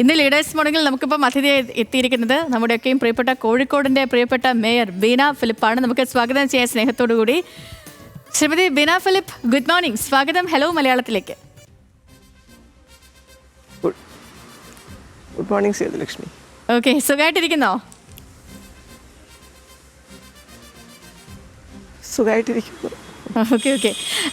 ഇന്ന് ലീഡേഴ്സ് മോർണിംഗിൽ നമുക്കിപ്പം അതിഥിയായി എത്തിയിരിക്കുന്നത് നമ്മുടെയൊക്കെയും പ്രിയപ്പെട്ട കോഴിക്കോടിന്റെ പ്രിയപ്പെട്ട മേയർ ബീന ഫിലിപ്പാണ്. നമുക്ക് സ്വാഗതം ചെയ്യാൻ സ്നേഹത്തോടു കൂടി. Shrimati Beena Philip good morning സ്വാഗതം. ഹലോ മലയാളത്തിലേക്ക്. Good good morning Sethulakshmi okay സുഖമായിട്ടിരിക്കുന്നോ സുഖമായിട്ടിരിക്കുന്നു ഓക്കെ ഓക്കെ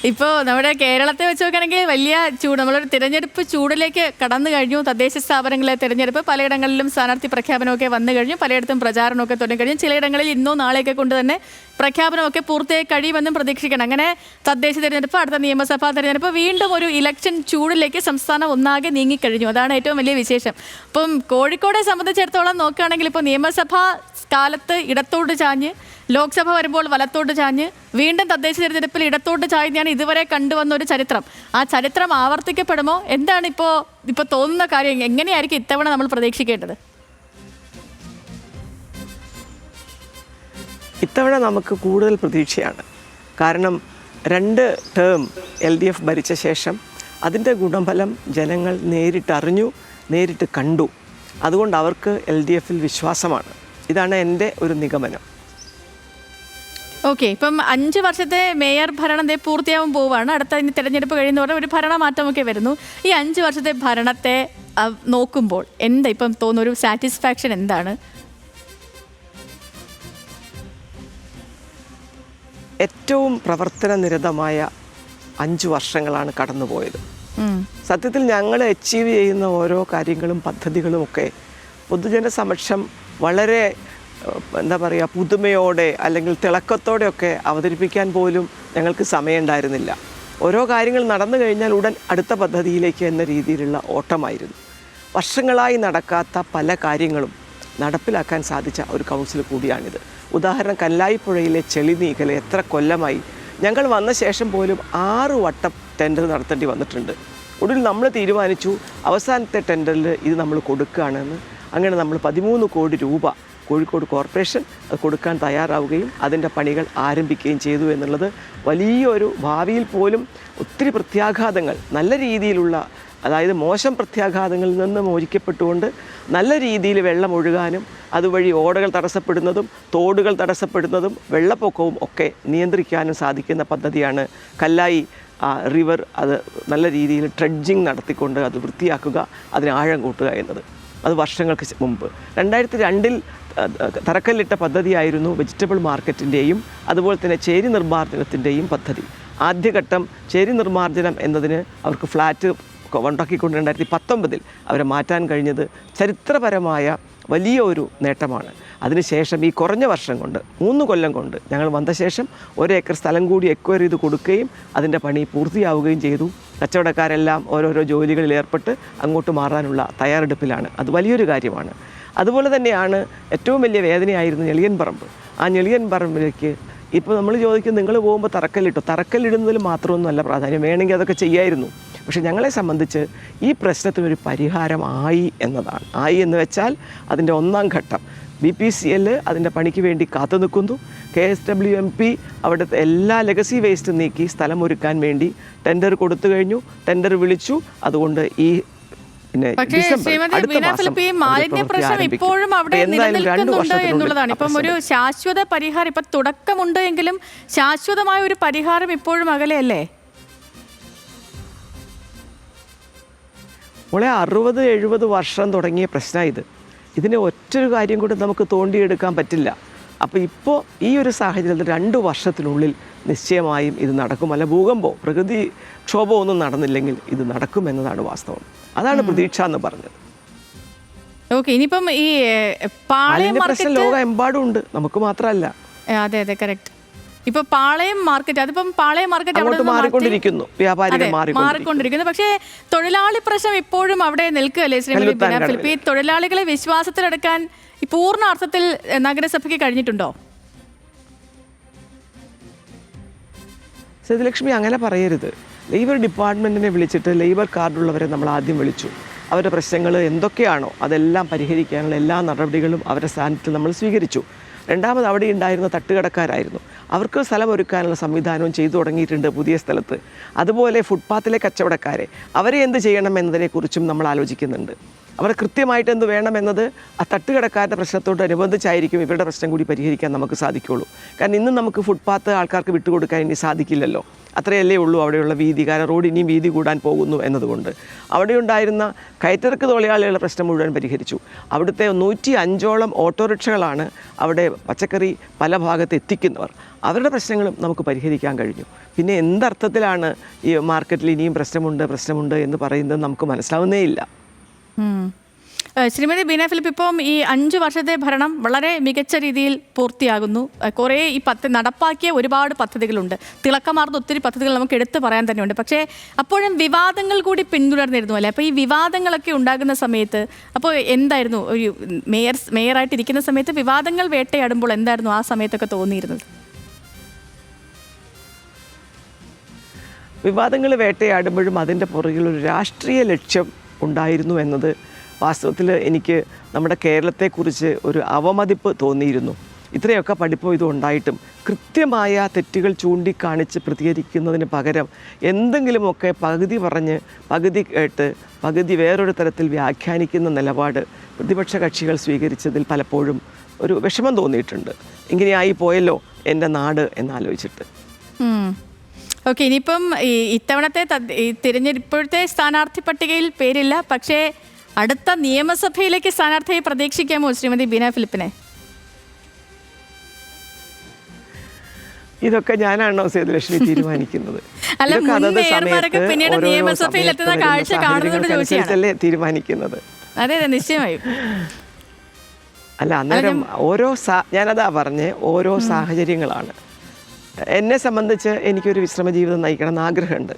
ഇപ്പോൾ നമ്മുടെ കേരളത്തെ വെച്ച് നോക്കുകയാണെങ്കിൽ വലിയ ചൂട് നമ്മളൊരു തിരഞ്ഞെടുപ്പ് ചൂടിലേക്ക് കടന്നു കഴിഞ്ഞു. തദ്ദേശ സ്ഥാപനങ്ങളിലെ തിരഞ്ഞെടുപ്പ് പലയിടങ്ങളിലും സ്ഥാനാർത്ഥി പ്രഖ്യാപനമൊക്കെ വന്നു കഴിഞ്ഞു. പലയിടത്തും പ്രചാരണമൊക്കെ തുടങ്ങിക്കഴിഞ്ഞു. ചിലയിടങ്ങളിൽ ഇന്നോ നാളെയൊക്കെ കൊണ്ട് തന്നെ പ്രഖ്യാപനമൊക്കെ പൂർത്തിയായി കഴിയുമെന്നും പ്രതീക്ഷിക്കണം. അങ്ങനെ തദ്ദേശ തിരഞ്ഞെടുപ്പ് അടുത്ത നിയമസഭാ തിരഞ്ഞെടുപ്പ് വീണ്ടും ഒരു ഇലക്ഷൻ ചൂടിലേക്ക് സംസ്ഥാനം ഒന്നാകെ നീങ്ങിക്കഴിഞ്ഞു. അതാണ് ഏറ്റവും വലിയ വിശേഷം. അപ്പം കോഴിക്കോടെ സംബന്ധിച്ചിടത്തോളം നോക്കുകയാണെങ്കിൽ ഇപ്പോൾ നിയമസഭാ കാലത്ത് ഇടത്തോട്ട് ചാഞ്ഞ് ലോക്സഭ വരുമ്പോൾ വലത്തോട്ട് ചാഞ്ഞ് വീണ്ടും തദ്ദേശ തിരഞ്ഞെടുപ്പിൽ ഇടത്തോട്ട് ചാഞ്ഞാണ് ഇതുവരെ കണ്ടുവന്ന ഒരു ചരിത്രം. ആ ചരിത്രം ആവർത്തിക്കപ്പെടുമോ? എന്താണ് ഇപ്പോൾ ഇപ്പോൾ തോന്നുന്ന കാര്യം? എങ്ങനെയായിരിക്കും ഇത്തവണ നമ്മൾ പ്രതീക്ഷിക്കേണ്ടത്? ഇത്തവണ നമുക്ക് കൂടുതൽ പ്രതീക്ഷയാണ്. കാരണം രണ്ട് ടേം എൽ ഡി എഫ് ഭരിച്ച ശേഷം അതിന്റെ ഗുണഫലം ജനങ്ങൾ നേരിട്ടറിഞ്ഞു നേരിട്ട് കണ്ടു. അതുകൊണ്ട് അവർക്ക് എൽ ഡി എഫിൽ വിശ്വാസമാണ്. ഇതാണ് എന്റെ ഒരു നിഗമനം. ഓക്കെ ഇപ്പം അഞ്ച് വർഷത്തെ മേയർ ഭരണം പൂർത്തിയാവാൻ പോവുകയാണ് അടുത്ത ഇനി തിരഞ്ഞെടുപ്പ് കഴിയുന്നതോടെ ഒരു ഭരണമാറ്റമൊക്കെ വരുന്നു. ഈ അഞ്ച് വർഷത്തെ ഭരണത്തെ നോക്കുമ്പോൾ എന്താ ഇപ്പം തോന്നുന്ന? ഒരു സാറ്റിസ്ഫാക്ഷൻ എന്താണ്? ഏറ്റവും പ്രവർത്തന നിരതമായ അഞ്ച് വർഷങ്ങളാണ് കടന്നുപോയത്. സത്യത്തിൽ ഞങ്ങൾ അച്ചീവ് ചെയ്യുന്ന ഓരോ കാര്യങ്ങളും പദ്ധതികളും ഒക്കെ പൊതുജന സമക്ഷം വളരെ എന്താ പറയുക പുതുമയോടെ അല്ലെങ്കിൽ തിളക്കത്തോടെയൊക്കെ അവതരിപ്പിക്കാൻ പോലും ഞങ്ങൾക്ക് സമയമുണ്ടായിരുന്നില്ല. ഓരോ കാര്യങ്ങൾ നടന്നു കഴിഞ്ഞാൽ ഉടൻ അടുത്ത പദ്ധതിയിലേക്ക് എന്ന രീതിയിലുള്ള ഓട്ടമായിരുന്നു. വർഷങ്ങളായി നടക്കാത്ത പല കാര്യങ്ങളും നടപ്പിലാക്കാൻ സാധിച്ച ഒരു കൗൺസിൽ കൂടിയാണിത്. ഉദാഹരണം കല്ലായിപ്പുഴയിലെ ചെളി നീക്കൽ എത്ര കൊല്ലമായി. ഞങ്ങൾ വന്ന ശേഷം പോലും ആറ് വട്ടം ടെൻഡർ നടത്തേണ്ടി വന്നിട്ടുണ്ട്. ഒടുവിൽ നമ്മൾ തീരുമാനിച്ചു അവസാനത്തെ ടെൻഡറിൽ ഇത് നമ്മൾ കൊടുക്കുകയാണെന്ന്. അങ്ങനെ നമ്മൾ പതിമൂന്ന് കോടി രൂപ കോഴിക്കോട് കോർപ്പറേഷൻ അത് കൊടുക്കാൻ തയ്യാറാവുകയും അതിന്റെ പണികൾ ആരംഭിക്കുകയും ചെയ്തു എന്നുള്ളത് വലിയൊരു ഭാവിയിൽ പോലും ഒത്തിരി പ്രത്യാഘാതങ്ങൾ നല്ല രീതിയിലുള്ള അതായത് മോശം പ്രത്യാഘാതങ്ങളിൽ നിന്ന് മോചിക്കപ്പെട്ടുകൊണ്ട് നല്ല രീതിയിൽ വെള്ളം ഒഴുകാനും അതുവഴി ഓടകൾ തടസ്സപ്പെടുന്നതും തോടുകൾ തടസ്സപ്പെടുന്നതും വെള്ളപ്പൊക്കവും ഒക്കെ നിയന്ത്രിക്കാനും സാധിക്കുന്ന പദ്ധതിയാണ് കല്ലായി റിവർ. അത് നല്ല രീതിയിൽ ട്രെഡ്ജിങ് നടത്തിക്കൊണ്ട് അത് വൃത്തിയാക്കുക അതിന് ആഴം കൂട്ടുക എന്നത്. അത് വർഷങ്ങൾക്ക് മുമ്പ്. രണ്ടായിരത്തി രണ്ടിൽ തറക്കല്ലിട്ട പദ്ധതിയായിരുന്നു വെജിറ്റബിൾ മാർക്കറ്റിന്റെയും അതുപോലെ തന്നെ ചേരി നിർമ്മാർജനത്തിന്റെയും പദ്ധതി. ആദ്യഘട്ടം ചേരി നിർമ്മാർജനം എന്നതിന് അവർക്ക് ഫ്ലാറ്റ് ഉണ്ടാക്കിക്കൊണ്ട് രണ്ടായിരത്തി പത്തൊമ്പതിൽ അവരെ മാറ്റാൻ കഴിഞ്ഞത് ചരിത്രപരമായ വലിയ ഒരു നേട്ടമാണ്. അതിനുശേഷം ഈ കുറഞ്ഞ വർഷം കൊണ്ട് മൂന്ന് കൊല്ലം കൊണ്ട് ഞങ്ങൾ വന്ന ശേഷം ഒരേക്കർ സ്ഥലം കൂടി എക്വയർ ചെയ്ത് കൊടുക്കുകയും അതിന്റെ പണി പൂർത്തിയാവുകയും ചെയ്തു. കച്ചവടക്കാരെല്ലാം ഓരോരോ ജോലികളിൽ ഏർപ്പെട്ട് അങ്ങോട്ട് മാറാനുള്ള തയ്യാറെടുപ്പിലാണ്. അത് വലിയൊരു കാര്യമാണ്. അതുപോലെ തന്നെയാണ് ഏറ്റവും വലിയ വേദനയായിരുന്നു ഞെളിയൻ പറമ്പ്. ആ ഞെളിയൻ പറമ്പിലേക്ക് ഇപ്പോൾ നമ്മൾ ചോദിക്കും നിങ്ങൾ പോകുമ്പോൾ തറക്കല്ലിട്ടോ? തറക്കല്ലിടുന്നതിൽ മാത്രമൊന്നുമല്ല പ്രാധാന്യം. വേണമെങ്കിൽ അതൊക്കെ ചെയ്യായിരുന്നു. പക്ഷേ ഞങ്ങളെ സംബന്ധിച്ച് ഈ പ്രശ്നത്തിനൊരു പരിഹാരമായി എന്നതാണ്. ആയി എന്ന് വെച്ചാൽ അതിന്റെ ഒന്നാം ഘട്ടം. ബി പി സി എൽ അതിന്റെ പണിക്ക് വേണ്ടി കാത്തു നിൽക്കുന്നു. K S W M P അവിടുത്തെ എല്ലാ ലെഗസി വേസ്റ്റ് നീക്കി സ്ഥലം ഒരുക്കാൻ വേണ്ടി ടെൻഡർ കൊടുത്തു കഴിഞ്ഞു. ടെൻഡർ വിളിച്ചു. അതുകൊണ്ട് ഈ പിന്നെ പക്ഷേ ശ്രീമതി ബീന ഫിലിപ്പ് ഈ മാലിന്യ പ്രശ്നം ഇപ്പോഴും അവിടെ നിലനിൽക്കുന്നുണ്ട് എന്നുള്ളതാണ്. ഇപ്പം ഒരു. ശാശ്വത പരിഹാരം ഇപ്പം തുടക്കമുണ്ട് എങ്കിലും ശാശ്വതമായ ഒരു പരിഹാരം ഇപ്പോഴും അകലെയല്ലേ മോളെ അറുപത് എഴുപത് വർഷം തുടങ്ങിയ പ്രശ്നമാണ് ഇത്. ഇതിനെ ഒറ്റൊരു കാര്യം കൂടി നമുക്ക് തോണ്ടിയെടുക്കാൻ പറ്റില്ല. അപ്പോൾ ഇപ്പോൾ ഈ ഒരു സാഹചര്യത്തിൽ രണ്ട് വർഷത്തിനുള്ളിൽ നിശ്ചയമായും ഇത് നടക്കും. അല്ല ഭൂകമ്പോ പ്രകൃതി ക്ഷോഭമോ ഒന്നും നടന്നില്ലെങ്കിൽ ഇത് നടക്കുമെന്നതാണ് വാസ്തവം. അതാണ് പ്രതീക്ഷ എന്ന് പറഞ്ഞത്. ഓക്കെ ഇനിയിപ്പം ഈ പാളയം ലോകമെമ്പാടും ഉണ്ട്. നമുക്ക് മാത്രമല്ല അതെ അതെ കറക്റ്റ് ഇപ്പൊ പാളയം മാർക്കറ്റ് അതിപ്പം പാളയം മാർക്കറ്റ് അവിടെ മാറിക്കൊണ്ടിരിക്കുന്നു. വ്യാപാരികൾ മാറിക്കൊണ്ടിരിക്കുന്നു. പക്ഷേ തൊഴിലാളി പ്രശ്നം ഇപ്പോഴും അവിടെ നിൽക്കുകയല്ലേ ശ്രീമതി ഫിലിപ്പ് ഈ തൊഴിലാളികളെ വിശ്വാസത്തിലെടുക്കാൻ പൂർണ അർത്ഥത്തിൽ നഗരസഭയ്ക്ക് കഴിഞ്ഞിട്ടുണ്ടോ? സേതുലക്ഷ്മി അങ്ങനെ പറയരുത്. ലേബർ ഡിപ്പാർട്ട്മെന്റിനെ വിളിച്ചിട്ട് ലേബർ കാർഡുള്ളവരെ നമ്മൾ ആദ്യം വിളിച്ചു. അവരുടെ പ്രശ്നങ്ങൾ എന്തൊക്കെയാണോ അതെല്ലാം പരിഹരിക്കാനുള്ള എല്ലാ നടപടികളും അവരുടെ സ്ഥാനത്ത് നമ്മൾ സ്വീകരിച്ചു. രണ്ടാമത് അവിടെ ഉണ്ടായിരുന്ന തട്ടുകടക്കാരായിരുന്നു. അവർക്ക് സ്ഥലം ഒരുക്കാനുള്ള സംവിധാനവും ചെയ്തു തുടങ്ങിയിട്ടുണ്ട് പുതിയ സ്ഥലത്ത്. അതുപോലെ ഫുട്പാത്തിലെ കച്ചവടക്കാരെ. അവരെ എന്ത് ചെയ്യണം എന്നതിനെക്കുറിച്ചും നമ്മൾ ആലോചിക്കുന്നുണ്ട്. അവർ കൃത്യമായിട്ട് എന്ത് വേണമെന്നത് ആ തട്ടുകടക്കാരുടെ പ്രശ്നത്തോട് അനുബന്ധിച്ചായിരിക്കും ഇവരുടെ പ്രശ്നം കൂടി പരിഹരിക്കാൻ നമുക്ക് സാധിക്കുള്ളൂ കാരണം ഇന്നും നമുക്ക് ഫുട്പാത്ത് ആൾക്കാർക്ക് വിട്ടുകൊടുക്കാൻ ഇനി സാധിക്കില്ലല്ലോ. അത്രയല്ലേ ഉള്ളൂ അവിടെയുള്ള വീതി. കാരണം റോഡ് ഇനിയും വീതി കൂടാൻ പോകുന്നു എന്നതുകൊണ്ട്. അവിടെ ഉണ്ടായിരുന്ന കയറ്റിറക്ക് തൊഴിലാളികളുടെ പ്രശ്നം മുഴുവൻ പരിഹരിച്ചു. അവിടുത്തെ നൂറ്റി അഞ്ചോളം ഓട്ടോറിക്ഷകളാണ് അവിടെ പച്ചക്കറി പല ഭാഗത്ത് എത്തിക്കുന്നവർ. അവരുടെ പ്രശ്നങ്ങളും നമുക്ക് പരിഹരിക്കാൻ കഴിഞ്ഞു. പിന്നെ എന്തർത്ഥത്തിലാണ് ഈ മാർക്കറ്റിൽ ഇനിയും പ്രശ്നമുണ്ട് പ്രശ്നമുണ്ട് എന്ന് പറയുന്നത് നമുക്ക് മനസ്സിലാവുന്നേ ഇല്ല ശ്രീമതി ബീന ഫിലിപ്പ് ഇപ്പം ഈ അഞ്ച് വർഷത്തെ ഭരണം വളരെ മികച്ച രീതിയിൽ പൂർത്തിയാകുന്നു. കുറേ ഈ പദ്ധതി നടപ്പാക്കിയ ഒരുപാട് പദ്ധതികളുണ്ട്. തിളക്കമാർന്ന ഒത്തിരി പദ്ധതികൾ നമുക്ക് എടുത്തു പറയാൻ തന്നെയുണ്ട്. പക്ഷേ അപ്പോഴും വിവാദങ്ങൾ കൂടി പിന്തുടർന്നിരുന്നു അല്ലേ? അപ്പോൾ ഈ വിവാദങ്ങളൊക്കെ ഉണ്ടാകുന്ന സമയത്ത് അപ്പോൾ എന്തായിരുന്നു? ഒരു മേയർ മേയറായിട്ടിരിക്കുന്ന സമയത്ത് വിവാദങ്ങൾ വേട്ടയാടുമ്പോൾ എന്തായിരുന്നു ആ സമയത്തൊക്കെ തോന്നിയിരുന്നത്? വിവാദങ്ങൾ വേട്ടയാടുമ്പോഴും അതിന്റെ പുറകിൽ ഒരു രാഷ്ട്രീയ ലക്ഷ്യം ഉണ്ടായിരുന്നു എന്നത് വാസ്തവത്തിൽ എനിക്ക് നമ്മുടെ കേരളത്തെക്കുറിച്ച് ഒരു അവമതിപ്പ് തോന്നിയിരുന്നു. ഇത്രയൊക്കെ പഠിപ്പോ ഇതും ഉണ്ടായിട്ടും കൃത്യമായ തെറ്റുകൾ ചൂണ്ടിക്കാണിച്ച് പ്രതികരിക്കുന്നതിന് പകരം എന്തെങ്കിലുമൊക്കെ പകുതി പറഞ്ഞ് പകുതി കേട്ട് പകുതി വേറൊരു തരത്തിൽ വ്യാഖ്യാനിക്കുന്ന നിലപാട് പ്രതിപക്ഷ കക്ഷികൾ സ്വീകരിച്ചതിൽ പലപ്പോഴും ഒരു വിഷമം തോന്നിയിട്ടുണ്ട്. ഇങ്ങനെയായി പോയല്ലോ എന്റെ നാട് എന്നാലോചിച്ചിട്ട്. ഓക്കെ ഇനിയിപ്പം ഈ ഇത്തവണത്തെ ഈ തിരഞ്ഞെടുപ്പോഴത്തെ സ്ഥാനാർത്ഥി പട്ടികയിൽ പേരില്ല. പക്ഷേ അടുത്ത നിയമസഭയിലേക്ക് സ്ഥാനാർത്ഥിയെ പ്രതീക്ഷിക്കാമോ ശ്രീമതി ബീന ഫിലിപ്പിനെ? ഇതൊക്കെ ഞാനാണോ സേതുലക്ഷ്മി തീരുമാനിക്കുന്നത്. തീരുമാനിക്കുന്നത്. അതെ അതെ നിശ്ചയമായും. അല്ല അന്നേരം ഓരോ ഞാനതാ പറഞ്ഞേ ഓരോ സാഹചര്യങ്ങളാണ്. എന്നെ സംബന്ധിച്ച് എനിക്കൊരു വിശ്രമ ജീവിതം നയിക്കണം എന്ന് ആഗ്രഹമുണ്ട്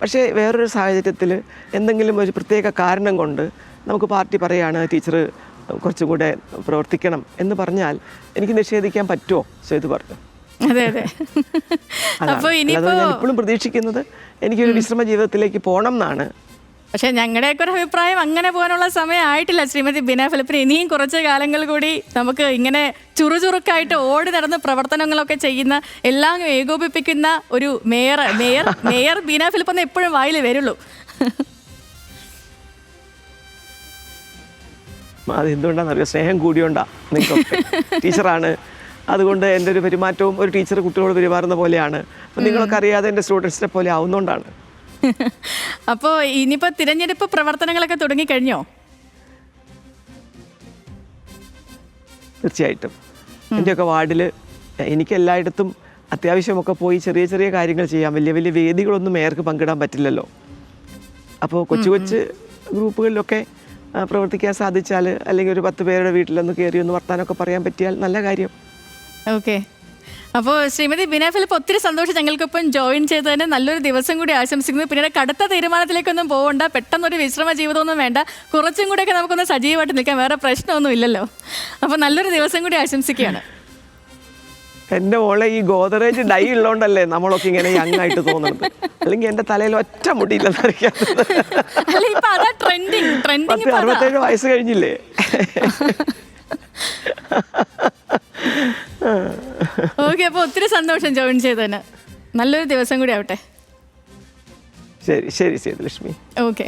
പക്ഷേ വേറൊരു സാഹചര്യത്തിൽ എന്തെങ്കിലും ഒരു പ്രത്യേക കാരണം കൊണ്ട് നമുക്ക് പാർട്ടി പറയുകയാണ് ടീച്ചർ കുറച്ചും കൂടെ പ്രവർത്തിക്കണം എന്ന് പറഞ്ഞാൽ എനിക്ക് നിഷേധിക്കാൻ പറ്റുമോ? സേതു പറഞ്ഞു. അതെ അതെ. അപ്പോൾ ഇനി ഇപ്പോഴും പ്രതീക്ഷിക്കുന്നത് എനിക്കൊരു വിശ്രമ ജീവിതത്തിലേക്ക് പോകണം എന്നാണ് പക്ഷെ ഞങ്ങളുടെയൊക്കെ ഒരു അഭിപ്രായം അങ്ങനെ പോകാനുള്ള സമയമായിട്ടില്ല. ശ്രീമതി ബിന ഫിലിപ്പിന് ഇനിയും കുറച്ച് കാലങ്ങൾ കൂടി നമുക്ക് ഇങ്ങനെ ചുറുചുറുക്കായിട്ട് ഓടി നടന്ന് പ്രവർത്തനങ്ങളൊക്കെ ചെയ്യുന്ന എല്ലാം ഏകോപിപ്പിക്കുന്ന ഒരു mayor mayor mayor Beena Philip എന്ന് എപ്പോഴും വായിൽ വരുള്ളൂ. അത് എന്തുകൊണ്ടാണെന്നറിയോ സ്നേഹം കൂടിയോണ്ടാ നിങ്ങൾക്ക് ടീച്ചറാണ്. അതുകൊണ്ട് എന്റെ ഒരു പെരുമാറ്റവും ഒരു ടീച്ചർ കുട്ടികളോട് പെരുമാറുന്ന പോലെയാണ്. അപ്പം നിങ്ങളൊക്കെ അറിയാതെ എന്റെ സ്റ്റുഡൻസിനെ പോലെ ആവുന്നതുകൊണ്ടാണ് അപ്പോൾ ഇനിയിപ്പോൾ തിരഞ്ഞെടുപ്പ് പ്രവർത്തനങ്ങളൊക്കെ തുടങ്ങി തുടങ്ങിക്കഴിഞ്ഞോ തീർച്ചയായിട്ടും. എന്റെയൊക്കെ വാർഡിൽ എനിക്ക് എല്ലായിടത്തും അത്യാവശ്യമൊക്കെ പോയി ചെറിയ ചെറിയ കാര്യങ്ങൾ ചെയ്യാം. വലിയ വലിയ വേദികളൊന്നും മേയർക്ക് പങ്കിടാൻ പറ്റില്ലല്ലോ. അപ്പോൾ കൊച്ചു കൊച്ചു ഗ്രൂപ്പുകളിലൊക്കെ പ്രവർത്തിക്കാൻ സാധിച്ചാൽ അല്ലെങ്കിൽ ഒരു പത്ത് പേരുടെ വീട്ടിലൊന്ന് കയറി ഒന്ന് വർത്താനൊക്കെ പറയാൻ പറ്റിയാൽ നല്ല കാര്യം. ഓക്കെ. അപ്പോൾ ശ്രീമതി ബിന ഫിലിപ്പ് ഒത്തിരി സന്തോഷം ഞങ്ങൾക്കൊപ്പം ജോയിൻ ചെയ്തതിന് നല്ലൊരു ദിവസം കൂടി ആശംസിക്കുന്നു. പിന്നീട് കടുത്ത തീരുമാനത്തിലേക്കൊന്നും പോകണ്ട പെട്ടെന്നൊരു വിശ്രമ ജീവിതമൊന്നും വേണ്ട. കുറച്ചും കൂടെയൊക്കെ നമുക്കൊന്ന് സജീവമായിട്ട് നിൽക്കാം വേറെ പ്രശ്നമൊന്നും ഇല്ലല്ലോ അപ്പോൾ നല്ലൊരു ദിവസം കൂടി ആശംസിക്കുകയാണ്. എന്റെ മോളെ ഈ ഗോദറേജ് ഡൈ ഉള്ളതുകൊണ്ടല്ലേ നമ്മളൊക്കെ ഇങ്ങനെ യങ് ആയിട്ട് തോന്നുന്നത്? അല്ലെങ്കിൽ എന്റെ തലയിൽ ഒറ്റ പത്ത് അറുപത്തേഴ് വയസ്സ് കഴിഞ്ഞില്ലേ? ഓക്കെ അപ്പോൾ ഒത്തിരി സന്തോഷം ജോയിൻ ചെയ്തതിന്. നല്ലൊരു ദിവസം കൂടി ആവട്ടെ. ശരി ശരി ശരി ലക്ഷ്മി ഓക്കെ.